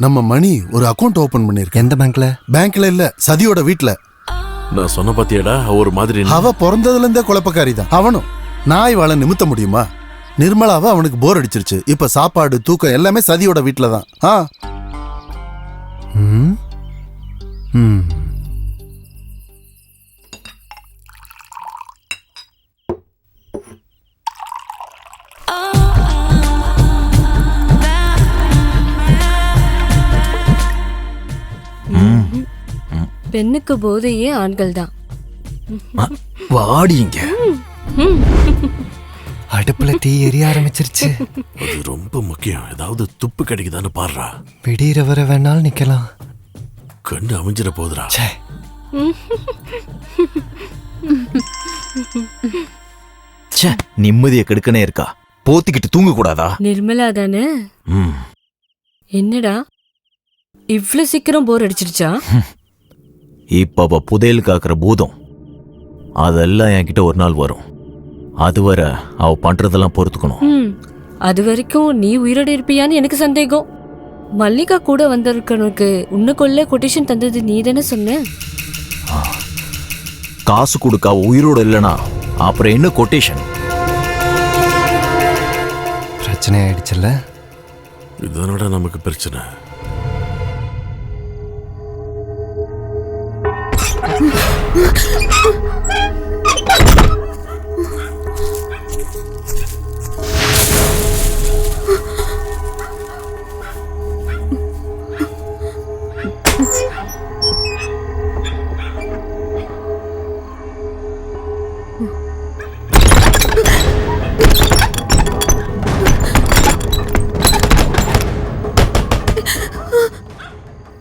நம்ம மணி ஒரு account open பண்ணிருக்கேன் எந்த பேங்க்ல பேங்க்ல இல்ல சதியோட வீட்ல. நான் சொன்ன பாத்தியாடா ஒரு மாதிரி அவ பிறந்ததுல இருந்தே குழப்பக்காரி தான் அவனும் நாய் வாழ நிமித்த முடியுமா? நிர்மலாவை அவனுக்கு போர் அடிச்சிருச்சு. இப்ப சாப்பாடு தூக்கம் எல்லாமே சதியோட வீட்ல தான் ஆ? ம்? ம். பெண்ணுக்கு போதையே ஆண்கள் தான் வாடிங்க அடுப்புல தீ எரிய ஆரம்பிச்சிருச்சு. அது ரொம்ப முக்கியம். ஏதாவது துப்பு கிடைக்குதான்னு பாடுறா விடியற வர வேணாலும் நிக்கலாம். கண்டு அமைஞ்சிட போதுடா ச்சே. ச்சே நிம்மதியை கெடுக்கனே இருக்கா? போத்திக்கிட்டு தூங்க கூடாதா நிர்மலா தானே? ம். என்னடா? இவ்ளோ சீக்கிரம் போர் அடிச்சிருச்சா? இப்ப அவ புதையல் காக்குற பூதம். அதெல்லாம் என்கிட்ட ஒரு நாள் வரும். அதுவரை அவ பண்றதெல்லாம் பொறுத்துக்கணும். ம் அது வரைக்கும் நீ உயிரோட இருப்பியான்னு எனக்கு சந்தேகம். மல்லிகா கூட வந்திருக்கனுக்கு உன்னை கொல்ல கொட்டேஷன் தந்தது நீ தானே சொன்ன காசு கொடுக்க அவ உயிரோட இல்லனா அப்புறம் என்ன கொட்டேஷன் பிரச்சனை ஆயிடுச்சுல்ல? இதனோட நமக்கு பிரச்சனை.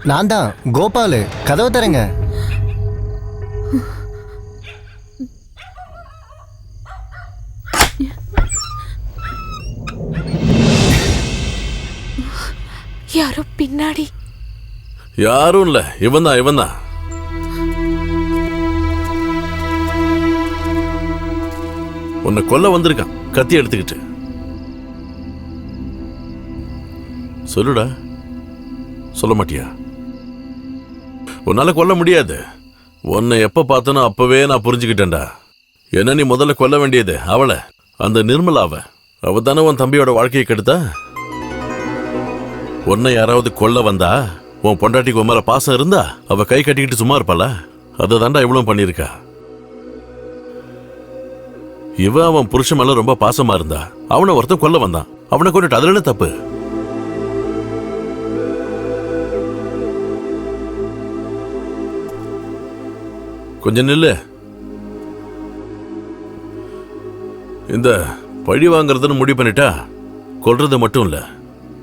நான் தான் கோபாலு. கதவு தரங்க யாரோ பின்னாடி. யாரும் இல்ல. இவன் தான் இவன் தான் உன்னை கொல்ல வந்திருக்கான். கத்தி எடுத்துக்கிட்டு. சொல்லுடா. சொல்ல மாட்டியா? உன்னால கொல்ல முடியாது. உன்னை எப்ப பார்த்தனோ அப்பவே நான் புரிஞ்சுக்கிட்டேன்டா. என்ன நீ முதல்ல கொல்ல வேண்டியது? அவளை? அந்த நிர்மலாவ? அவ தானே உன் தம்பியோட வாழ்க்கையை கெடுத்தா? உன்னை யாராவது கொல்ல வந்தா? உன் பொண்டாட்டிக்கு உன் மேல பாசம் இருந்தா? அவ கை கட்டிக்கிட்டு சும்மா இருப்பாளா? அதை தாண்டா இவ்வளவு பண்ணியிருக்கா. இவ அவன் புருஷன் மேல ரொம்ப பாசமா இருந்தா. அவனை ஒருத்தன் கொல்ல வந்தான். அவனை கொண்டுட்டு அதுல என்ன தப்பு? கொஞ்சம் நில்லு. இந்த பழி வாங்குறதுன்னு முடிவு பண்ணிட்டா கொல்றது மட்டும் இல்ல.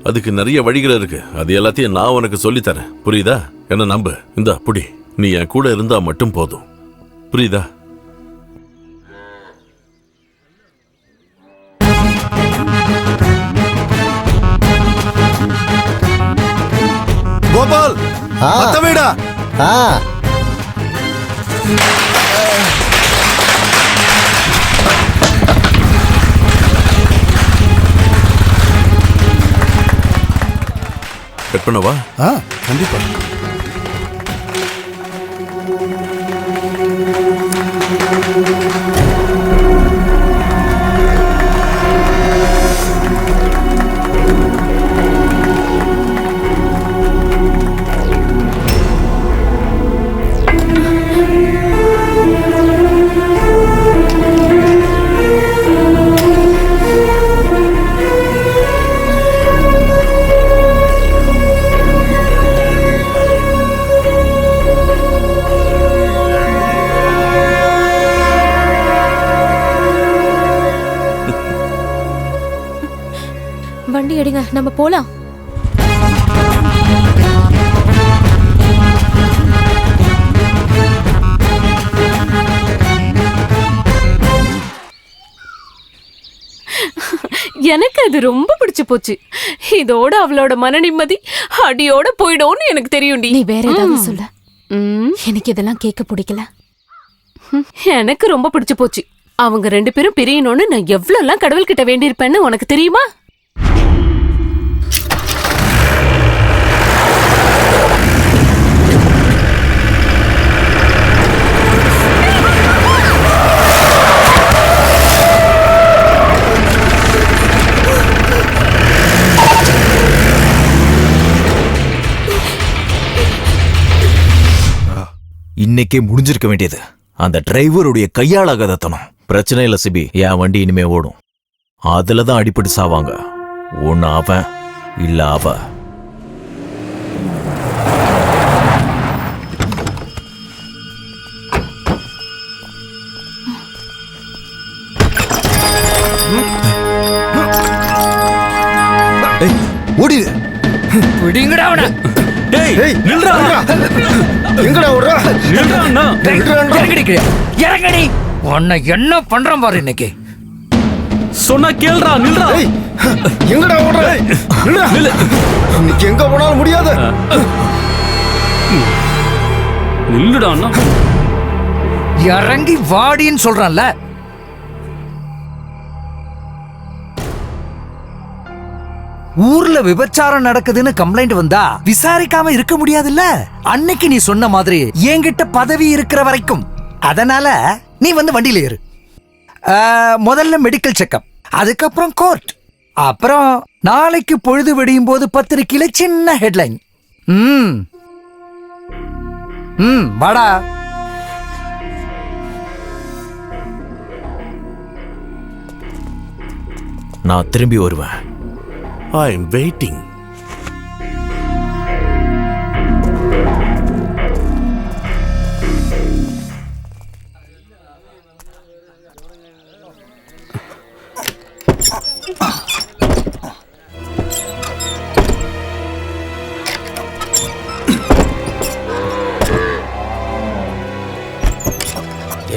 அதுக்கு நிறைய வழிகள் இருக்கு. அது எல்லாத்தையும் நான் உனக்கு சொல்லித்தரேன். புரியுதா? என்ன நம்பு? இந்த புடி. நீ என் கூட இருந்தா மட்டும் போதும். புரியுதா? கோபால் ஆ. மத்த வீடா? ஆ. கட் பண்ணவா ஆ கண்டிப்பா. வண்டி எடுங்க நம்ம போலாம். எனக்கு அது ரொம்ப பிடிச்சு போச்சு. இதோட அவளோட மன நிம்மதி அடியோட போயிடும்னு எனக்கு தெரியும்டி. நீ வேற ஏதாவது சொல்ல. எனக்கு இதெல்லாம் கேட்க பிடிக்கல. எனக்கு ரொம்ப பிடிச்சு போச்சு. அவங்க ரெண்டு பேரும் பிரியணும்னு நான் எவ்வளவுலாம் கடவுள்கிட்ட வேண்டியிருப்பேன்னு உனக்கு தெரியுமா? இன்னைக்கே முடிஞ்சிருக்க வேண்டியது. அந்த டிரைவருடைய கையாளாகாதத்தனம். பிரச்சனை இல்ல சிபி. என் வண்டி இனிமே ஓடும். அதுல தான் அடிபட்டு சாவாங்க. ஒன்னு அவன் இல்ல அவ. ஓடிடு. விடுங்கடா அவனை. ஏய் நில்றா. எங்கடா ஓடுற? இறங்கடி கீழே. இறங்கடி. உன்னை என்ன பண்றான் பாரு இன்னைக்கு. சொன்னா கேள்றா நில்றா. ஏய் எங்கடா ஓடுற? நில்றா இன்னைக்கு எங்க போனாலும் முடியாது. நில்லுடா அண்ணா. இறங்கி வாடின்னு சொல்றான்ல. ஊர்ல விபச்சாரம் நடக்குதுன்னு கம்ப்ளைண்ட் வந்தா விசாரிக்காம இருக்க முடியாதுல்ல? அன்னைக்கு நீ சொன்ன மாதிரி என்கிட்ட பதவி இருக்கிற வரைக்கும். அதனால நீ வந்து வண்டியில ஏறு. முதல்ல மெடிக்கல் செக்கப் அதுக்கப்புறம் கோர்ட் அப்புறம் நாளைக்கு பொழுது விடியும் போது பத்திரிக்கையில சின்ன ஹெட்லைன் ம். ம் வாடா. நான் திரும்பி வருவேன். ஐ எம் வெயிட்டிங்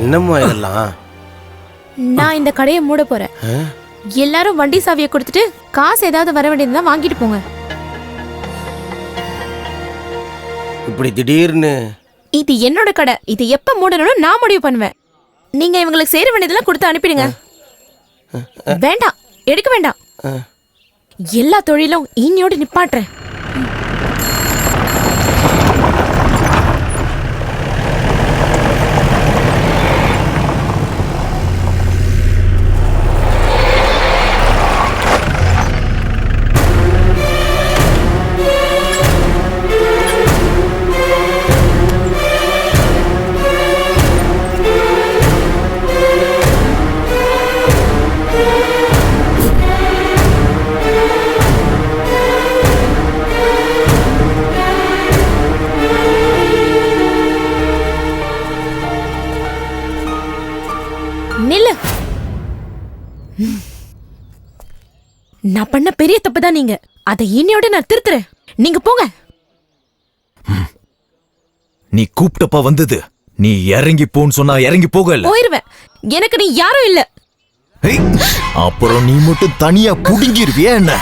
என்னம்மா இதெல்லாம்? நான் இந்த கடையை மூட போறேன். எல்லாரும் வண்டி சாவியை கொடுத்துட்டு காசு ஏதாவது வர வேண்டியதுனா வாங்கிட்டு போங்க. இப்படி திடீர்னு? இது என்னோட கடை. இது எப்ப மூடணும்னு நான் முடிவு பண்ணுவேன். நீங்க இவங்களுக்கு சேர வேண்டியதெல்லாம் கொடுத்து அனுப்பிடுங்க. வேண்டாம். எடுக்க வேண்டாம். எல்லா தொழிலும் இன்னியோடு நிப்பாட்டுறேன். பண்ண பெரிய தப்பு தான் நீங்க. அதை இன்னையோட நான் திருத்துறேன். நீங்க போங்க. நீ கூப்பிட்டப்ப வந்தது. நீ இறங்கி போன்னு சொன்னா இறங்கி போகல போயிருவேன். எனக்கு நீ யாரும் இல்ல. அப்புறம் நீ மட்டும் தனியா புடுங்கிருவியா என்ன?